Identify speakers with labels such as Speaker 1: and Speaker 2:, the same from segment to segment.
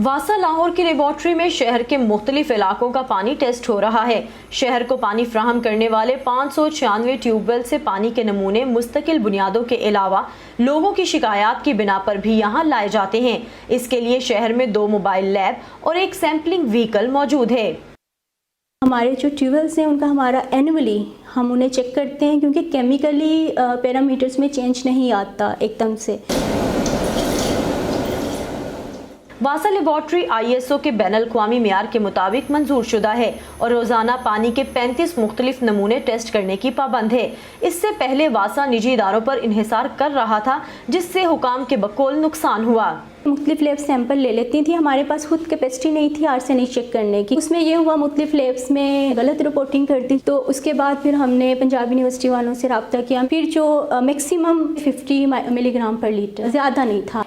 Speaker 1: वासा लाहौर की लेबॉर्ट्री में शहर के मुख्तलिफ़ इलाकों का पानी टेस्ट हो रहा है। शहर को पानी फ्राहम करने वाले पाँच सौ छियानवे ट्यूबवेल से पानी के नमूने मुस्तकिल बुनियादों के अलावा लोगों की शिकायत की बिना पर भी यहाँ लाए जाते हैं। इसके लिए शहर में दो मोबाइल लैब और एक सैम्पलिंग व्हीकल मौजूद है।
Speaker 2: हमारे जो ट्यूबवेल्स हैं, उनका हमारा एनुअली हम उन्हें चेक करते हैं क्योंकि केमिकली पैरामीटर्स में चेंज नहीं आता एकदम से।
Speaker 1: वासा लेबॉर्ट्री आईएसओ के बैन अवी मैार के मुताबिक मंजूर शुदा है और रोज़ाना पानी के 35 मुख्तलिफ़ नमूने टेस्ट करने की पाबंद है। इससे पहले वासा निजी इदारों पर इन्हिसार कर रहा था, जिससे हुकाम के बकोल नुकसान हुआ।
Speaker 2: मुख्तलिफ़ लेब सैंपल ले लेती थी। हमारे पास खुद कैपेसिटी नहीं थी आर से नहीं चेक करने की। उसमें यह हुआ, मुख्तलिफ़ लेब्स में गलत रिपोर्टिंग कर दी। तो उसके बाद फिर हमने पंजाब यूनिवर्सिटी वालों से रबता किया। फिर जो मैक्सिमम 50 मिलीग्राम पर लीटर, ज़्यादा नहीं था।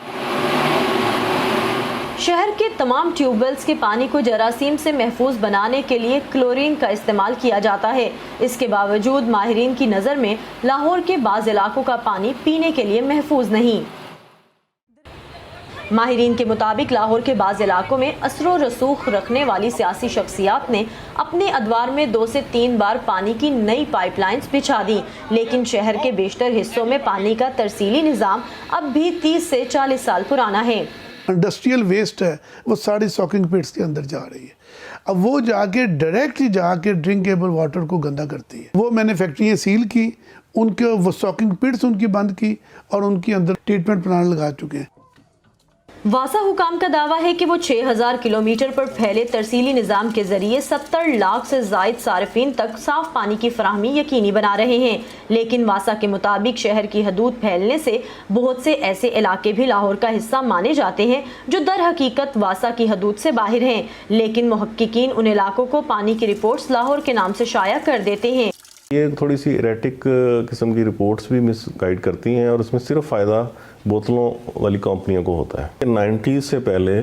Speaker 1: शहर के तमाम ट्यूबवेल्स के पानी को जरासीम से महफूज बनाने के लिए क्लोरीन का इस्तेमाल किया जाता है। इसके बावजूद माहरीन की नज़र में लाहौर के बाज़ इलाकों का पानी पीने के लिए महफूज नहीं। माहरीन के मुताबिक लाहौर के बाज़ इलाकों में असर रसूख रखने वाली सियासी शख्सियात ने अपने अदवार में दो से तीन बार पानी की नई पाइपलाइंस बिछा दी, लेकिन शहर के बेशतर हिस्सों में पानी का तरसीली निज़ाम अब भी 30 से 40 साल पुराना है।
Speaker 3: इंडस्ट्रियल वेस्ट है, वो सारी सॉकिंग पिट्स के अंदर जा रही है। अब वो जाके डायरेक्टली जाके ड्रिंकेबल वाटर को गंदा करती है। वो मैंने फैक्ट्रियाँ सील की, उनके वो सॉकिंग पिट्स उनकी बंद की और उनके अंदर ट्रीटमेंट प्लान लगा चुके हैं।
Speaker 1: वासा हुकाम का दावा है कि वो 6000 किलोमीटर पर फैले तरसीली निज़ाम के ज़रिए 70 लाख से जायद सार्फिन तक साफ़ पानी की फराहमी यकीनी बना रहे हैं। लेकिन वासा के मुताबिक शहर की हदूद फैलने से बहुत से ऐसे इलाके भी लाहौर का हिस्सा माने जाते हैं, जो दर हकीकत वासा की हदूद से बाहर हैं। लेकिन महक्कीन उन इलाकों को पानी की रिपोर्ट्स लाहौर के नाम से शाया कर देते हैं।
Speaker 4: ये थोड़ी सी इरेटिक किस्म की रिपोर्ट्स भी मिस गाइड करती हैं और उसमें सिर्फ़ फ़ायदा बोतलों वाली कंपनियों को होता है। नाइन्टीज़ से पहले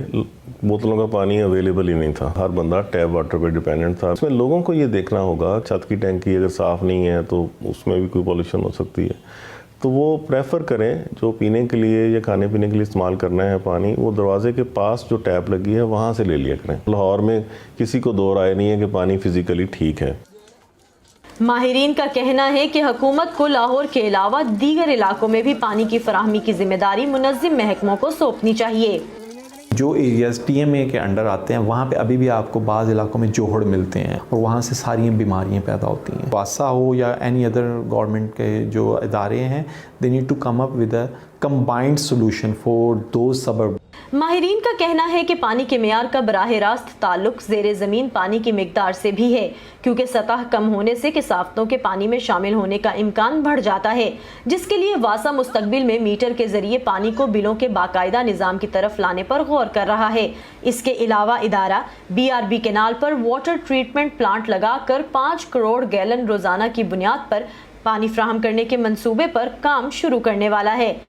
Speaker 4: बोतलों का पानी अवेलेबल ही नहीं था। हर बंदा टैप वाटर पे डिपेंडेंट था। इसमें लोगों को ये देखना होगा, छत की टैंकी अगर साफ़ नहीं है तो उसमें भी कोई पॉल्यूशन हो सकती है। तो वो प्रेफर करें जो पीने के लिए या खाने पीने के लिए इस्तेमाल करना है पानी, वो दरवाजे के पास जो टैप लगी है वहाँ से ले लिया करें। लाहौर में किसी को दो राय नहीं है कि पानी फिज़िकली ठीक है।
Speaker 1: माहरीन का कहना है कि हुकूमत को लाहौर के अलावा दीगर इलाकों में भी पानी की फरहमी की ज़िम्मेदारी मुनजिम महकमों को सौंपनी चाहिए।
Speaker 5: जो एरियाज़ टी एम ए के अंडर आते हैं, वहाँ पे अभी भी आपको बाज़ इलाकों में जोहड़ मिलते हैं और वहाँ से सारी बीमारियाँ पैदा होती हैं। वासा हो या एनी अदर गवर्नमेंट के जो इदारे हैं they need to come up with a combined solution for दो सबब
Speaker 1: माहरीन का कहना है कि पानी के मैार का बराह रास्त ताल्लुक जेर ज़मीन पानी की मकदार से भी है, क्योंकि सतह कम होने से किसाफ्तों के पानी में शामिल होने का इम्कान बढ़ जाता है, जिसके लिए वासा मुस्तबिल में मीटर के ज़रिए पानी को बिलों के बाकायदा निज़ाम की तरफ़ लाने पर गौर कर रहा है। इसके अलावा इदारा बी आर बी केनाल पर वाटर ट्रीटमेंट प्लांट लगाकर पाँच करोड़ गैलन रोज़ाना की बुनियाद पर पानी फ्राहम करने के मनसूबे पर काम शुरू करने वाला है।